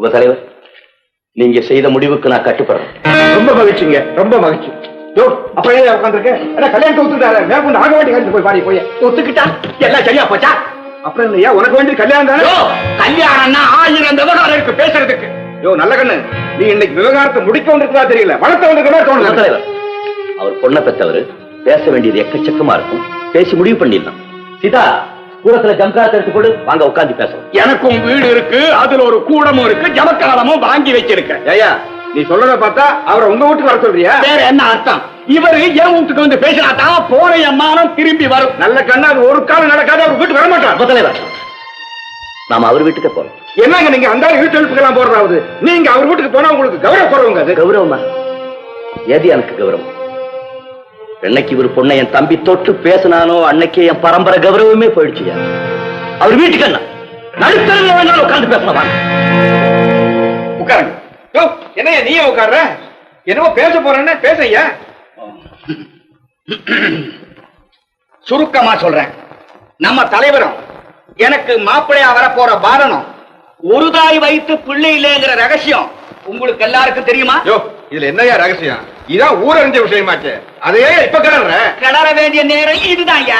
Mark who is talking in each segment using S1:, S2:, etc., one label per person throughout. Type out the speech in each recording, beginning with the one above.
S1: உப தலைவர் நீங்க செய்த முடிவுக்கு நான் கட்டுப்படுறேன்
S2: ரொம்ப மகிழ்ச்சிங்க ரொம்ப மகிழ்ச்சி. யோ அப்ப ஏன் உட்காந்துருக்க? அதான் கல்யாணத்தை மேற்கொண்டு ஆக வேண்டிய போய் பாடி போய். ஒத்துக்கிட்டா? எல்லாம் சரியா போச்சா? அப்புறம் இல்லையா உனக்கு வேண்டிய கல்யாணம் தானே? கல்யாணம்னா ஆயிரம் விவகாரம் இருக்கு பேசுறதுக்கு. யோ நல்ல கண்ணு. நீ இன்னைக்கு விவகாரத்தை முடிக்க வந்திருக்கா தெரியல. வளர்த்த வந்திருக்கா தோணுது.
S1: தலைவர் அவர் பொண்ணை பெற்றவர் பேச வேண்டியது எக்கச்சக்கமா இருக்கும். பேசி முடிவு பண்ணிடலாம். சீதா கூடத்துல ஜம்காரத்தை எடுத்து கொடு வாங்க உட்கார்ந்து பேசலாம்
S2: எனக்கும் வீடு இருக்கு அதுல ஒரு கூடமும் இருக்கு ஜமக்காலமும் வாங்கி வச்சிருக்கேன். ஏயா நீ சொல்றத பார்த்தா அவரை உங்க வீட்டுக்கு வர சொல்றியா? வேற என்ன அர்த்தம்? இவரு என் வீட்டுக்கு வந்து பேசினா தான் போற எம்மானம் திரும்பி வரும். நல்ல கண்ணா அது ஒரு காலம் நடக்காது அவர் வீட்டுக்கு வர மாட்டார்.
S1: உப தலைவர் நாம அவர் வீட்டுக்கே போறோம்.
S2: என்னங்க நீங்க அந்த வீட்டு எழுப்புக்கெல்லாம் போடுறாவது நீங்க அவர் வீட்டுக்கு போனா உங்களுக்கு கௌரவ குறவுங்க அது?
S1: கௌரவமா? ஏது எனக்கு கௌரவம்? என்னைக்கு இவர் பொண்ணை என் தம்பி தொட்டு பேசினானோ அன்னைக்கே என் பரம்பரை கௌரவமே போயிடுச்சு அவர் வீட்டுக்கு என்ன? நடுத்தரவில் வேணாலும் உட்கார்ந்து பேசலாம்.
S2: உட்காருங்க. யோ என்னய்யா நீயே உட்கார்ற? என்னவோ பேச போறேன்னு பேசையா சுருக்கமா சொல்றேன். நம்ம தலைவரும் எனக்கு மாப்பிள்ளையா வரப்போற பாரணும் ஒரு தாய் வைத்து பிள்ளை இல்லைங்கிற ரகசியம் உங்களுக்கு எல்லாருக்கும் தெரியுமா?
S3: யோ இதுல என்னையா ரகசியம்? இதான் ஊரறிஞ்ச விஷயமாச்சு. அதையே இப்ப கிளற
S2: கிளற வேண்டிய நேரம் இதுதான்யா.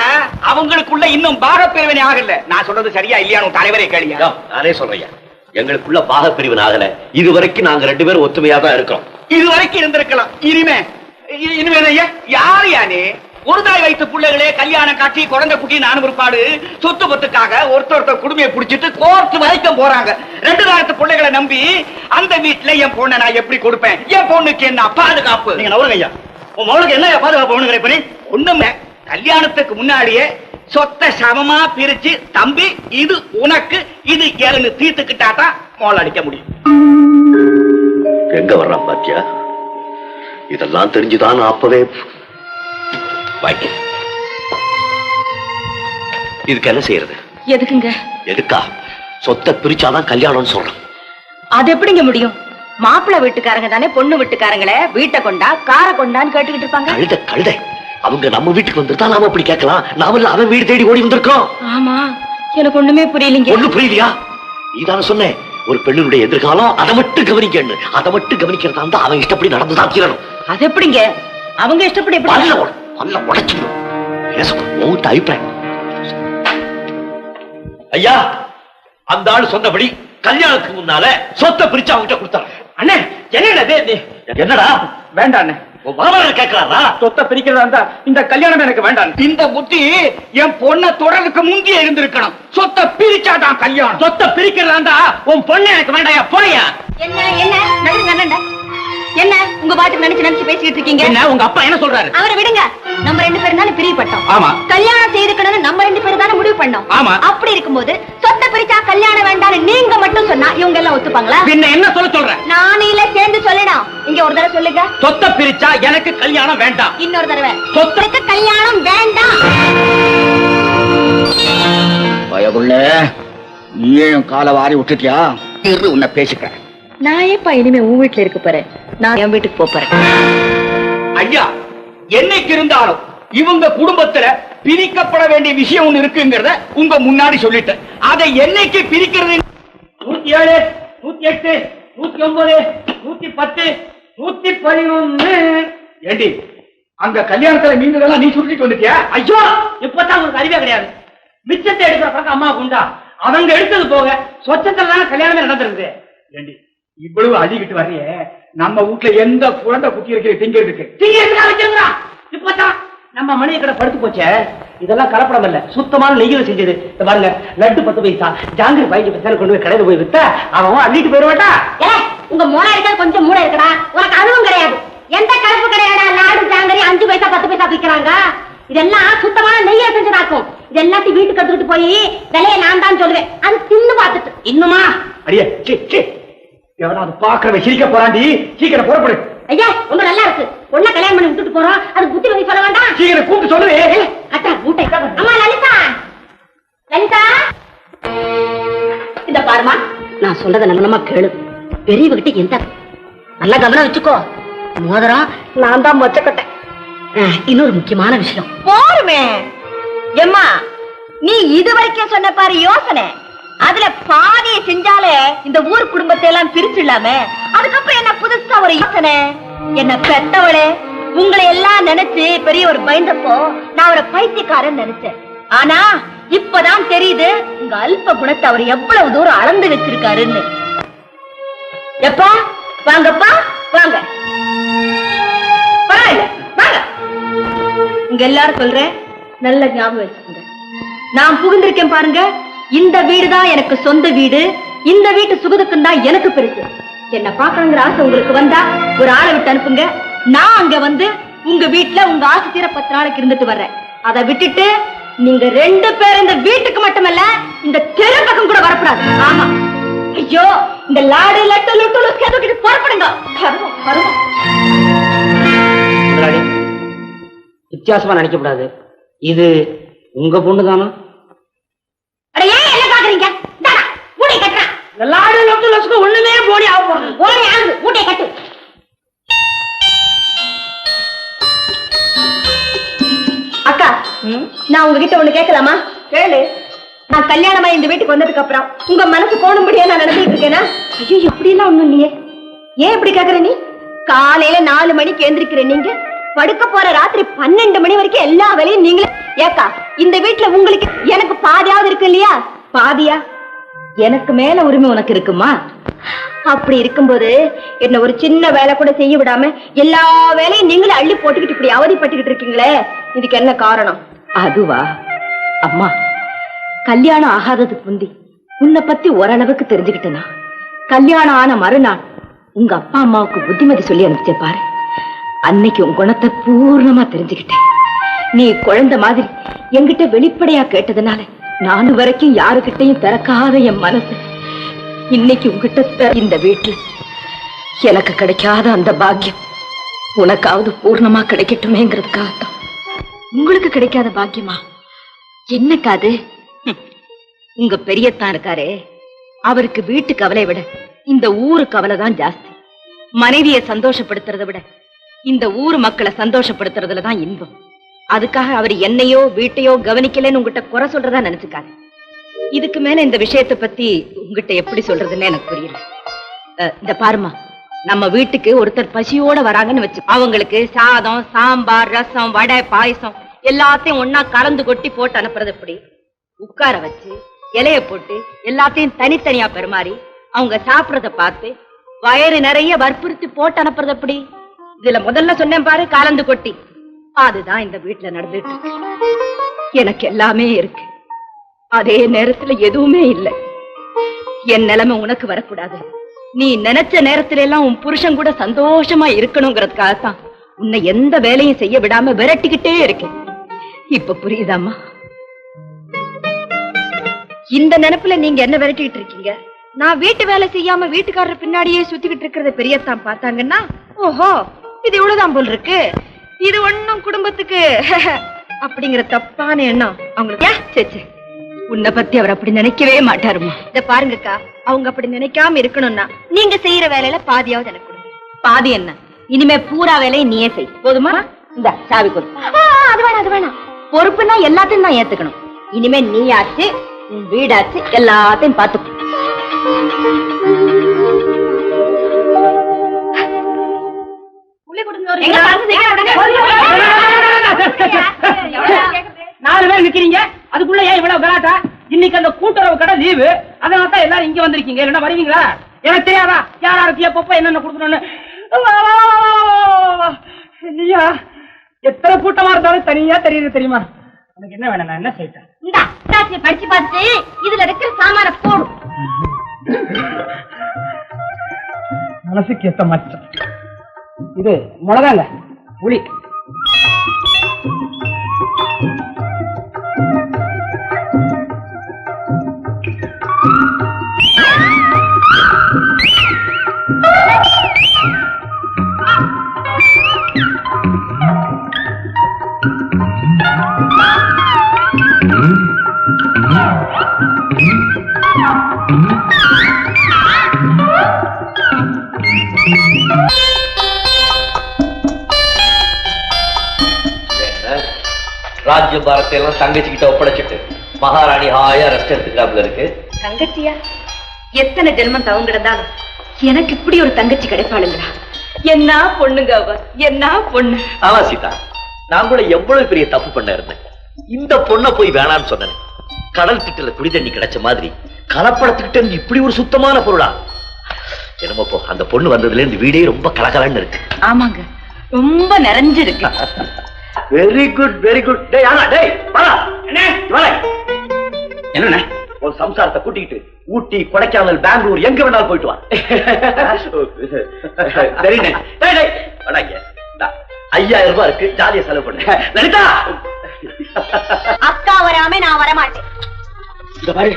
S2: அவங்களுக்குள்ள இன்னும் பாகப்பிரிவினை ஆகல. நான் சொல்றது சரியா இல்லையான்னு தலைவரே கேளியா
S1: நானே சொல்றேன் எங்களுக்குள்ள பாக பிரிவின் ஆகல. இது வரைக்கும் நாங்க ரெண்டு பேரும் ஒத்துமையா தான் இருக்கிறோம்
S2: இது வரைக்கும் இருந்திருக்கலாம். இனிமே இனிமே ஐயா யாரு யானே ஒரு தாய் வைத்த பிள்ளைகளே கல்யாணம் காட்சி குழந்தை குட்டி நானும் பிற்பாடு சொத்து பத்துக்காக ஒருத்தர் ஒருத்தர் குடுமையை பிடிச்சிட்டு கோர்த்து வரைக்கும் போறாங்க. ரெண்டு காலத்து பிள்ளைகளை நம்பி அந்த வீட்டுல என் பொண்ணை நான் எப்படி கொடுப்பேன்? என் பொண்ணுக்கு என்ன பாதுகாப்பு?
S1: நீங்க நவருங்க ஐயா. உன் மகளுக்கு என்ன பாதுகாப்பு நீ?
S2: ஒண்ணுமே. கல்யாணத்துக்கு முன்னாடியே சொத்தை சமமா பிரிச்சு தம்பி இது உனக்கு இது ஏழுன்னு தீர்த்துக்கிட்டா தான் மோள் அடிக்க முடியும்.
S1: எங்க வர்றான் பாத்தியா? இதெல்லாம் தெரிஞ்சுதான் அப்பவே வாங்கி இதுக்கு என்ன செய்யறது?
S4: எதுக்குங்க?
S1: எதுக்கா? சொத்தை பிரிச்சாதான் கல்யாணம்னு சொல்றேன்.
S4: அது எப்படிங்க முடியும்? மாப்பிள்ளை வீட்டுக்காரங்க தானே பொண்ணு வீட்டுக்காரங்களே வீட்டை கொண்டா காரை கொண்டான்னு கேட்டுக்கிட்டு இருப்பாங்க?
S1: கழுத கழுத அவங்க நம்ம வீட்டுக்கு வந்துட்டா நாம அப்படி கேட்கலாம். நாம அவன் வீடு தேடி ஓடி வந்திருக்கோம்.
S4: ஆமா எனக்கு ஒண்ணுமே புரியலைங்க.
S1: ஒண்ணு புரியலையா? நீதான சொன்னேன் ஒரு பெண்ணுடைய எதிர்காலம் அதை மட்டும் கவனிக்கணும் அதை மட்டும் கவனிக்கிறதா இருந்தா அவன் இஷ்டப்படி நடந்துதான் தீரணும்.
S4: அது எப்படிங்க? அவங்க இஷ்டப்படி எப்படி
S1: உடைச்சிடும் பேசணும் உன்கிட்ட அபிப்பிராயம். ஐயா அந்த ஆள் சொன்னபடி கல்யாணத்துக்கு முன்னால சொத்தை பிரிச்சு அவங்கிட்ட கொடுத்தாரு
S2: அண்ணே என்னடா
S1: என்னடா?
S2: வேண்டாம் அண்ணே.
S1: உன் மாமனார் கேட்கிறாரா?
S2: சொத்தை பிரிக்கிறதா இருந்தா இந்த கல்யாணம் எனக்கு வேண்டாம் இந்த புத்தி என் பொண்ணை தொடருக்கு முந்தி இருந்திருக்கணும். சொத்தை பிரிச்சாதான் கல்யாணம். சொத்தை பிரிக்கிறதா இருந்தா உன் பொண்ணு எனக்கு வேண்டாயா போயா
S4: என்ன என்ன? என்ன? உங்க பாட்டுக்கு நினைச்சு நினைச்சு பேசிக்கிட்டு இருக்கீங்க?
S2: என்ன? உங்க அப்பா என்ன சொல்றாரு?
S4: அவரை விடுங்க. நம்ம ரெண்டு பேரும் தானே பிரியப்பட்டோம்
S2: ஆமா.
S4: கல்யாணம் செய்துக்கணும்னு நம்ம ரெண்டு பேரும் தானே முடிவு பண்ணோம்.
S2: ஆமா.
S4: அப்படி இருக்கும்போது சொத்தை பிரிச்சா கல்யாணம் வேண்டாம்னு நீங்க மட்டும் சொன்னா இவங்க எல்லாம் ஒத்துப்பாங்களா?
S2: பின்ன என்ன சொல்ல சொல்ற?
S4: நானில சேர்ந்து சொல்லணும் இங்க ஒரு தடவை சொல்லுங்க.
S2: சொத்தை பிரிச்சா எனக்கு கல்யாணம் வேண்டாம்.
S4: இன்னொரு தடவை.
S2: சொத்தை
S4: சொத்துக்கு கல்யாணம் வேண்டாம்.
S2: பயகுள்ள நீயும் காலை வாரி விட்டுட்டியா? இரு உன்னை பேசிக்கிறேன்.
S4: நான் ஏப்பா இனிமே உன் வீட்டுல இருக்க போறேன்? நான் என் வீட்டுக்கு போறேன்.
S2: ஐயா என்னைக்கு இருந்தாலும் இவங்க குடும்பத்துல பிரிக்கப்பட வேண்டிய விஷயம் ஒண்ணு இருக்குங்கிறத உங்க முன்னாடி சொல்லிட்டேன். அதை என்னைக்கு பிரிக்கிறது? நூத்தி ஏழு நூத்தி எட்டு நூத்தி ஒன்பது நூத்தி பத்து நூத்தி பதினொன்னு. ஏண்டி அங்க கல்யாணத்துல மீன்கள் நீ சுருட்டிட்டு வந்துட்டியா? ஐயோ இப்பதான் உங்களுக்கு அறிவே கிடையாது. மிச்சத்தை எடுக்கிற பக்கம் அம்மாவுக்கு உண்டா? அவங்க எடுத்தது போக சொச்சத்துல தானே கல்யாணமே நடந்திருக்குது ஏண்டி இவ்வளவு அழிக்கிட்டு வர்றியே நம்ம வீட்டுல எந்த குழந்தை குட்டி இருக்கு? திங்கிறதுக்கு திங்கிறதுக்கா இப்பதான் நம்ம மணிய கடை படுத்து போச்சே. இதெல்லாம் கலப்படம் இல்ல. சுத்தமான நெய்யில செஞ்சது. இந்த பாருங்க லட்டு பத்து பைசா ஜாங்கிரி பதினஞ்சு பைசா கொண்டு போய் கடையில போய் வித்தா அவன் அள்ளிட்டு போயிருவாட்டா
S4: உங்க மூளை இருக்கிறது கொஞ்சம் மூளை இருக்கடா. உனக்கு அதுவும் கிடையாது. எந்த கலப்பு கிடையாடா லாடு ஜாங்கரி அஞ்சு பைசா பத்து பைசா விக்கிறாங்க. இதெல்லாம் சுத்தமான நெய்ய செஞ்சதாக்கும் இது எல்லாத்தையும் வீட்டுக்கு எடுத்துட்டு போய் விலைய நான் தான் சொல்லுவேன். அது தின்னு பார்த்துட்டு.
S2: இன்னுமா? அடியே சி சி எவனாவது பாக்குறவன் சிரிக்க போறாண்டி சீக்கிரம் புறப்படு.
S4: ஐயா ரொம்ப நல்லா இருக்கு. பொண்ணை கல்யாணம் பண்ணி விட்டுட்டு போறோம். அது புத்தி வழி சொல்ல வேண்டாம்.
S2: சீக்கிரம் கூப்பிட்டு சொல்லுவே
S4: அத்தா மூட்டை. அம்மா லலிதா. லலிதா. இந்த பாருமா நான் சொல்றத நல்லமா கேளு. பெரியவகிட்ட எந்த நல்ல கவனம் வச்சுக்கோ. மோதிரம் நான் தான் மொச்சக்கட்டேன் இன்னொரு முக்கியமான விஷயம். போருமே. எம்மா நீ இது வரைக்கும் சொன்ன பாரு யோசனை. அதுல பாதி செஞ்சாலே இந்த ஊர் குடும்பத்தை எல்லாம் பிரிச்சிடலாம. அதுக்கப்புறம் என்ன புதுசா ஒரு யோசனை? என்ன பெத்தவளே உங்களை எல்லாம் நினைச்சு பெரிய ஒரு பயந்தப்போ நான் ஒரு பைத்தியக்காரன் நினைச்சேன். ஆனா இப்பதான் தெரியுது உங்க அல்ப குணத்தை அவர் எவ்வளவு தூரம் அளந்து வச்சிருக்காருன்னு. எப்பா வாங்கப்பா வாங்க. பரவாயில்ல வாங்க. இங்க எல்லாரும் சொல்றேன் நல்ல ஞாபகம் வச்சுக்கோங்க. நான் புகுந்திருக்கேன் பாருங்க. இந்த வீடுதான் எனக்கு சொந்த வீடு. இந்த வீட்டு சுகதுக்கம் தான் எனக்கு பெருசு என்ன பாக்கணுங்கிற ஆசை உங்களுக்கு வந்தா ஒரு ஆளை விட்டு அனுப்புங்க. நான் அங்க வந்து உங்க வீட்டுல உங்க ஆசை தீர பத்து நாளைக்கு இருந்துட்டு வர்றேன். அதை விட்டுட்டு நீங்க ரெண்டு பேரும் இந்த வீட்டுக்கு மட்டுமல்ல இந்த தெரு பக்கம் கூட வரக்கூடாது. ஆமா. ஐயோ இந்த லாடு லட்டு லுட்டு லுட்டு தூக்கிட்டு புறப்படுங்க.
S5: வித்தியாசமா நினைக்க கூடாது இது உங்க பொண்ணு தானா
S4: அட ஏன் என்ன பாக்குறீங்க இந்தாடா, மூட்டை கட்டுறேன்
S5: லாடு லொட்டு லட்சம் ஒண்ணுமே போடி ஆகும்
S4: ஓடி ஆகுது மூட்டை கட்டு. அக்கா நான் உங்ககிட்ட ஒண்ணு கேட்கலாமா? கேளு. நான் கல்யாணமா இந்த வீட்டுக்கு வந்ததுக்கு அப்புறம் உங்க மனசு கோணும்படியா நான் நடந்துட்டு இருக்கேனா? ஐயோ இப்படி எல்லாம் ஒண்ணும் இல்லையே. ஏன் இப்படி கேக்குற நீ? காலையில நாலு மணிக்கு எந்திரிக்கிற நீங்க படுக்க போற ராத்திரி பன்னெண்டு மணி வரைக்கும் எல்லா வேலையும் நீங்களே ஏக்கா இந்த வீட்டுல உங்களுக்கு எனக்கு பாதியாவது இருக்கு இல்லையா? பாதியா? எனக்கு மேல உரிமை உனக்கு இருக்குமா? அப்படி இருக்கும்போது என்ன ஒரு சின்ன வேலை கூட செய்ய விடாம எல்லா வேலையும் நீங்களே அள்ளி போட்டுக்கிட்டு இப்படி அவதிப்பட்டுக்கிட்டு இருக்கீங்களே? இதுக்கு என்ன காரணம்? அதுவா? அம்மா கல்யாணம் ஆகாததுக்கு முந்தி உன்னை பத்தி ஓரளவுக்கு தெரிஞ்சுக்கிட்டேனா? கல்யாணம் ஆன மறுநாள் உங்க அப்பா அம்மாவுக்கு புத்திமதி சொல்லி அனுப்பிச்சே பாரு. அன்னைக்கு உன் குணத்தை பூர்ணமா தெரிஞ்சுக்கிட்டேன். நீ குழந்தை மாதிரி என்கிட்ட வெளிப்படையா கேட்டதுனால நானு வரைக்கும் யாருகிட்டையும் திறக்காத என் மனசு. இன்னைக்கு உங்ககிட்ட இந்த வீட்டுல எனக்கு கிடைக்காத அந்த பாக்கியம் உனக்காவது பூர்ணமா கிடைக்கட்டுமேங்கிறதுக்காகத்தான். உங்களுக்கு கிடைக்காத பாக்கியமா? என்னக்கா அது? உங்க பெரியத்தான் இருக்காரே அவருக்கு வீட்டு கவலை விட இந்த ஊரு கவலை தான் ஜாஸ்தி. மனைவியை சந்தோஷப்படுத்துறதை விட இந்த ஊர் மக்களை சந்தோஷப்படுத்துறதுல தான் இன்பம். அதுக்காக அவர் என்னையோ வீட்டையோ கவனிக்கலன்னு உங்ககிட்ட குறை சொல்றதா நினைச்சுக்காரு இதுக்கு மேல இந்த விஷயத்தை பத்தி உங்ககிட்ட எப்படி சொல்றதுன்னு எனக்கு புரியல. அஹ், இந்த பாருமா நம்ம வீட்டுக்கு ஒருத்தர் பசியோட வராங்கன்னு வச்சு அவங்களுக்கு சாதம் சாம்பார் ரசம் வடை பாயசம் எல்லாத்தையும் ஒன்னா கலந்து கொட்டி போட்டு அனுப்புறது எப்படி? உட்கார வச்சு இலைய போட்டு எல்லாத்தையும் தனித்தனியா பெருமாறி அவங்க சாப்பிடறத பார்த்து வயிறு நிறைய வற்புறுத்தி போட்டு அனுப்புறது எப்படி? இதுல முதல்ல சொன்னேன் பாரு கலந்து கொட்டி. அதுதான் இந்த வீட்டுல நடந்துட்டு எனக்கு எல்லாமே இருக்கு. அதே நேரத்துல எதுவுமே இல்லை. என் நிலைமை உனக்கு வரக்கூடாது. நீ நினைச்ச நேரத்துல எல்லாம் உன் புருஷன் கூட சந்தோஷமா இருக்கணுங்கிறதுக்காகத்தான் உன்னை எந்த வேலையும் செய்ய விடாம விரட்டிக்கிட்டே இருக்கேன் இப்ப புரியுதாம்மா? இந்த நினைப்புல நீங்க என்ன விரட்டிக்கிட்டு இருக்கீங்க? நான் வீட்டு வேலை செய்யாம வீட்டுக்காரர் பின்னாடியே சுத்திக்கிட்டு இருக்கிறத பெரியத்தான் பார்த்தாங்கன்னா ஓஹோ இது இவ்வளவுதான் போல் இருக்கு. இது ஒண்ணும் குடும்பத்துக்கு. அப்படிங்கிற தப்பான எண்ணம் அவங்களுக்கு. உன்னை பத்தி அவர் அப்படி நினைக்கவே மாட்டாருமா இத பாருங்கக்கா அவங்க அப்படி நினைக்காம இருக்கணும்னா நீங்க செய்யற வேலையில பாதியாவது எனக்கு பாதி என்ன? இனிமே பூரா வேலையை நீயே செய். போதுமா? இந்த சாவி கொடு. அது வேணாம் அது வேணாம். பொறுப்புன்னா எல்லாத்தையும் தான் ஏத்துக்கணும். இனிமே நீயாச்சு உன் வீடாச்சு எல்லாத்தையும் பார்த்து
S5: நாலு பேர் நிக்கிறீங்க. அதுக்குள்ள ஏன் இவ்வளவு கலாட்டா? இன்னைக்கு அந்த கூட்டுறவு கடை லீவு. அதனால தான் எல்லாரும் இங்க வந்திருக்கீங்க. இல்லைன்னா வருவீங்களா? எனக்கு தெரியாதா? யார் யாருக்கு எப்பப்ப என்னென்ன கொடுக்கணும்னு. இல்லையா எத்தனை கூட்டமா இருந்தாலும் தனியா தெரியுது தெரியுமா? உனக்கு என்ன வேணும்? நான் என்ன செய்யட்டேன்
S4: இந்தா, படிச்சு பார்த்து இதுல இருக்கிற சாமான போடு.
S5: மனசுக்கு ஏத்த மச்சம் இது மிளகாங்க புளி.
S1: ராஜ்ய பாரத்தை எல்லாம் தங்கச்சி கிட்ட ஒப்படைச்சிட்டு மகாராணி ஹாயா ரெஸ்ட் எடுத்துக்கிறாப்புல இருக்கு.
S4: தங்கச்சியா?
S6: எத்தனை ஜென்மம் தவம் கிடந்தாலும் எனக்கு இப்படி ஒரு தங்கச்சி கிடைப்பாளுங்களா? என்ன பொண்ணுங்க அவ? என்ன பொண்ணு?
S1: ஆமா சீதா. நான் கூட எவ்வளவு பெரிய தப்பு பண்ண இருந்தேன் இந்த பொண்ணை போய் வேணாம்னு சொன்னேன். கடல் திட்டுல குடி தண்ணி கிடைச்ச மாதிரி கலப்படத்துக்கிட்ட இருந்து இப்படி ஒரு சுத்தமான பொருளா? என்னமோ அந்த பொண்ணு வந்ததுல இருந்து வீடே ரொம்ப கலகலன்னு இருக்கு.
S6: ஆமாங்க. ரொம்ப நிறைஞ்சிருக்கு.
S1: வெரி குட் வெரி குட் டேய் ஆனா டேய் வாடா.
S2: என்ன?
S1: வாடா.
S2: என்ன
S1: ஒரு சம்சாரத்தை கூட்டிக்கிட்டு ஊட்டி கொடைக்கானல் பெங்களூர் எங்க வேணாலும் போயிட்டு வா.
S2: சரிண்ணே.
S1: டேய், டேய், வாடா ஐயாயிரம் ரூபாய் இருக்கு. ஜாலியா செலவு பண்ணு. லலிதா!
S4: அக்கா வராம நான் வரமாட்டேன்.
S2: இந்த பாரு.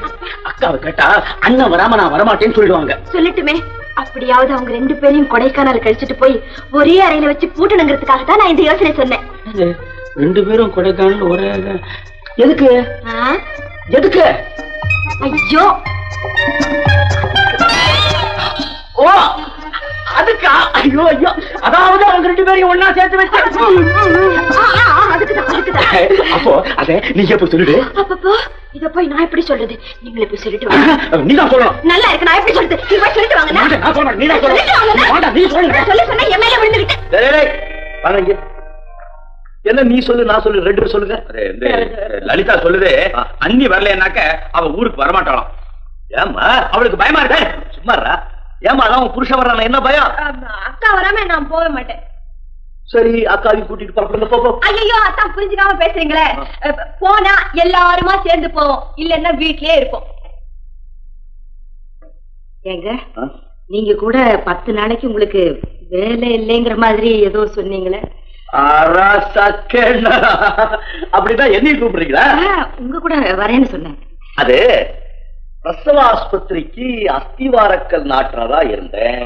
S2: அக்காவை கேட்டா அண்ணன் வராம நான் வரமாட்டேன்னு சொல்லிடுவாங்க.
S4: சொல்லட்டுமே. அப்படியாவது அவங்க ரெண்டு பேரையும் கொடைக்கானல் கழிச்சிட்டு போய் ஒரே அறையில வச்சு பூட்டணுங்கிறதுக்காக தான் நான் இந்த யோசனை சொன்னேன்.
S2: ரெண்டு பேரும் கொடைக்கானல் ஒரே எதுக்கு? எதுக்கு?
S4: ஐயோ!
S2: ஓ! அதுக்கா? ஐயோ ஐயோ! அதாவது அவங்க ரெண்டு பேரையும் ஒன்னா சேர்த்து வச்சு அப்போ அத நீங்க போய் சொல்லிடு
S4: அப்பப்போ இத போய் நான் எப்படி சொல்றது? நீங்களே போய் சொல்லிட்டு வாங்க.
S2: நீதான் சொல்லணும்.
S4: நல்லா இருக்கு நான் எப்படி சொல்றது? நீங்க போய் சொல்லிட்டு வாங்க
S2: நான் சொல்றேன், சொல்லணும்.
S4: சொல்லிட்டு வாங்க
S2: வேண்டாம், நீ சொல்லு.
S4: சொல்ல சொன்னா என் மேல
S1: டேய், வாங்க இங்க. என்ன நீ சொல்லு நான் சொல்லு ரெண்டு பேரும் சொல்லுங்க.
S2: லலிதா சொல்லுது அண்ணி வரலனாக்க அவ ஊருக்கு வரமாட்டாளாம்.
S1: ஏமா
S2: அவளுக்கு பயமா இருக்க.
S1: சும்மாரா ஏமா அதான் உன் புருஷன் வர்றான என்ன பயம்?
S4: அக்கா வராம நான் போக மாட்டேன்.
S1: சரி அக்காவையும் கூட்டிட்டு புறப்படுங்க போ, போ.
S4: ஐயோ அத்தான் புரிஞ்சுக்காம பேசுறீங்களே. போனா எல்லாருமா சேர்ந்து போவோம். இல்லன்னா வீட்லயே இருப்போம்.
S6: ஏங்க நீங்க கூட பத்து நாளைக்கு உங்களுக்கு வேலை இல்லைங்கிற மாதிரி ஏதோ சொன்னீங்களே.
S1: அப்படிதான் என்னையும் கூப்பிடுறீங்களா?
S6: உங்க கூட வரேன்னு சொன்னேன்.
S1: அது பிரசவ ஆஸ்பத்திரிக்கு அஸ்திவாரக்கல் நாட்டுறதா இருந்தேன்.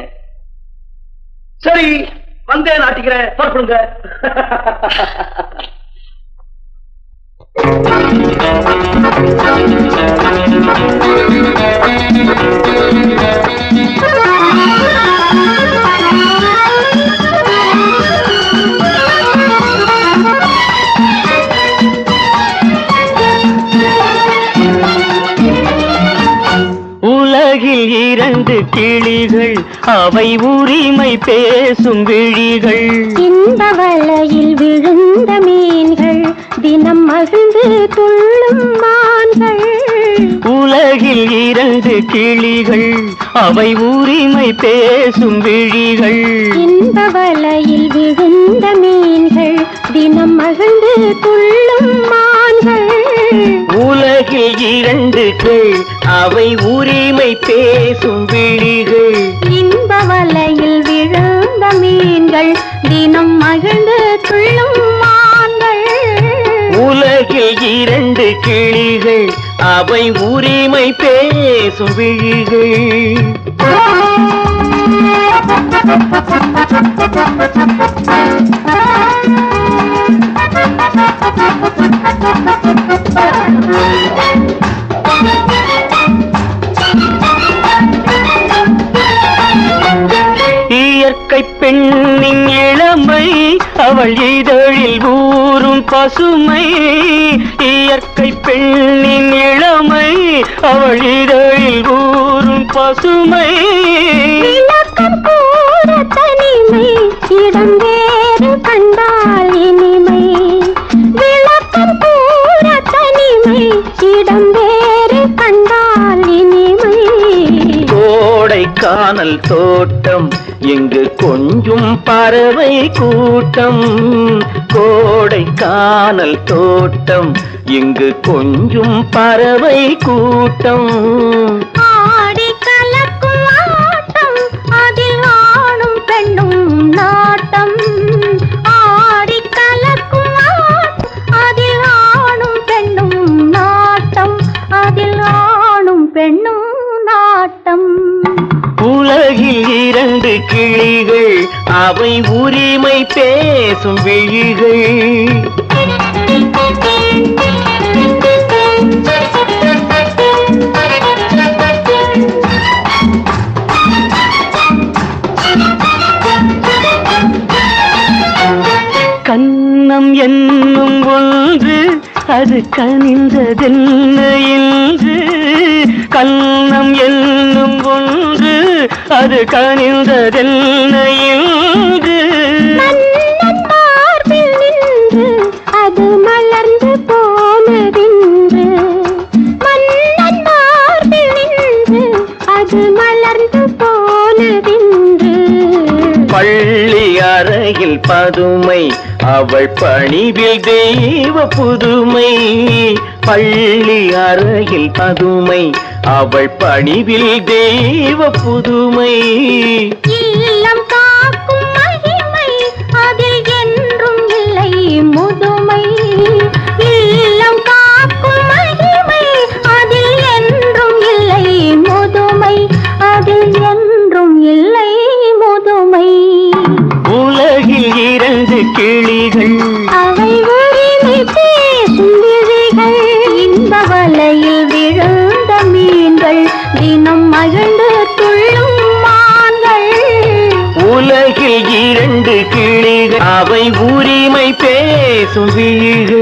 S1: சரி வந்தேன் நாட்டிக்கிறேன் புறப்படுங்க.
S7: கிளிகள் அவை உரிமை பேசும் விழிகள்.
S8: இந்த வலையில் விழுந்த மீன்கள் தினம் மகிழ்ந்து துள்ளும் மான்கள்.
S7: உலகில் இரண்டு கிளிகள் அவை உரிமை பேசும் விழிகள்.
S8: இந்த வலையில் விழுந்த மீன்கள் தினம் மகிழ்ந்து துள்ளும் மான்கள்.
S7: உலகில் இரண்டு கள் அவை உரிமை பேசும் விழிகள்.
S8: இன்ப வலையில் விழுந்த மீன்கள் தினம் மகிழ்ந்து துள்ளும் மான்கள்.
S7: உலகில் இரண்டு கிளிகள் அவை உரிமை பேசும் விழிகள். இயற்கை பெண்ணின் இளமை அவள் இதழில் ஊறும் பசுமை. இயற்கை பெண்ணின் இளமை அவள் இதழில் ஊறும் பசுமை. காணல் தோட்டம் இங்கு கொஞ்சும் பறவை கூட்டம். கோடை கானல் தோட்டம் இங்கு கொஞ்சும் பறவை கூட்டம். கிளிகள் அவை உரிமை பேசும் விழிகள். கண்ணம் என்னும் ஒன்று அது கனிந்ததென்ன அது கனிந்ததென்ன
S8: நின்று அது மலர்ந்து போனதென்று. மன்னன் மார்பில் நின்று அது மலர்ந்து போனதென்று.
S7: பள்ளி அறையில் பதுமை அவள் பணிவில் தெய்வ புதுமை. பள்ளி அறையில் பதுமை அவள் பணிவில் தெய்வ புதுமை. இரண்டு